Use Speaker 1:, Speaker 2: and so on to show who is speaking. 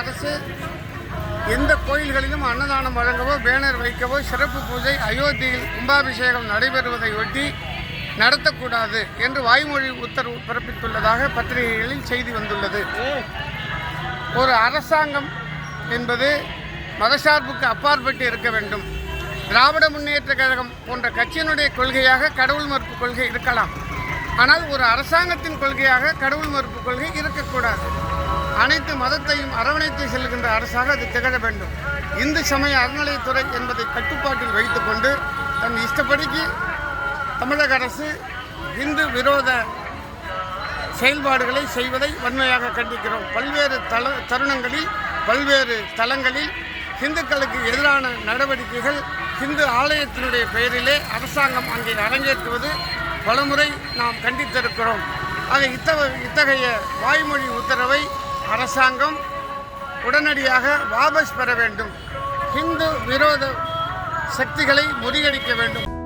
Speaker 1: அரசு எந்த கோயில்களிலும் அன்னதானம் வழங்கவோ பேனர் வைக்கவோ சிறப்பு பூஜை அயோத்தியில் கும்பாபிஷேகம் நடைபெறுவதை ஒட்டி நடத்தக்கூடாது என்று வாய்மொழி உத்தரவு பிறப்பித்துள்ளதாக பத்திரிகைகளில் செய்தி வந்துள்ளது. ஒரு அரசாங்கம் என்பது மதசார்புக்கு அப்பாற்பட்டு இருக்க வேண்டும். திராவிட முன்னேற்ற கழகம் போன்ற கட்சியினுடைய கொள்கையாக கடவுள் மறுப்பு கொள்கை இருக்கலாம். ஆனால் ஒரு அரசாங்கத்தின் கொள்கையாக கடவுள் மறுப்பு கொள்கை இருக்கக்கூடாது. அனைத்து மதத்தையும் அரவணைத்து செல்கின்ற அரசாக அது திகழ வேண்டும். இந்து சமய அறநிலையத்துறை என்பதை கட்டுப்பாட்டில் வைத்துக்கொண்டு தன் இஷ்டப்படிக்கு தமிழக அரசு இந்து விரோத செயல்பாடுகளை செய்வதை வன்மையாக கண்டிக்கிறோம். பல்வேறு தல தருணங்களில் பல்வேறு தலங்களில் இந்துக்களுக்கு எதிரான நடவடிக்கைகள் இந்து ஆலயத்தினுடைய பெயரிலே அரசாங்கம் அங்கே அரங்கேற்றுவது பலமுறை நாம் கண்டித்திருக்கிறோம். ஆக இத்தகைய இத்தகைய வாய்மொழி உத்தரவை அரசாங்கம் உடனடியாக வாபஸ் பெற வேண்டும். இந்து விரோத சக்திகளை முறியடிக்க வேண்டும்.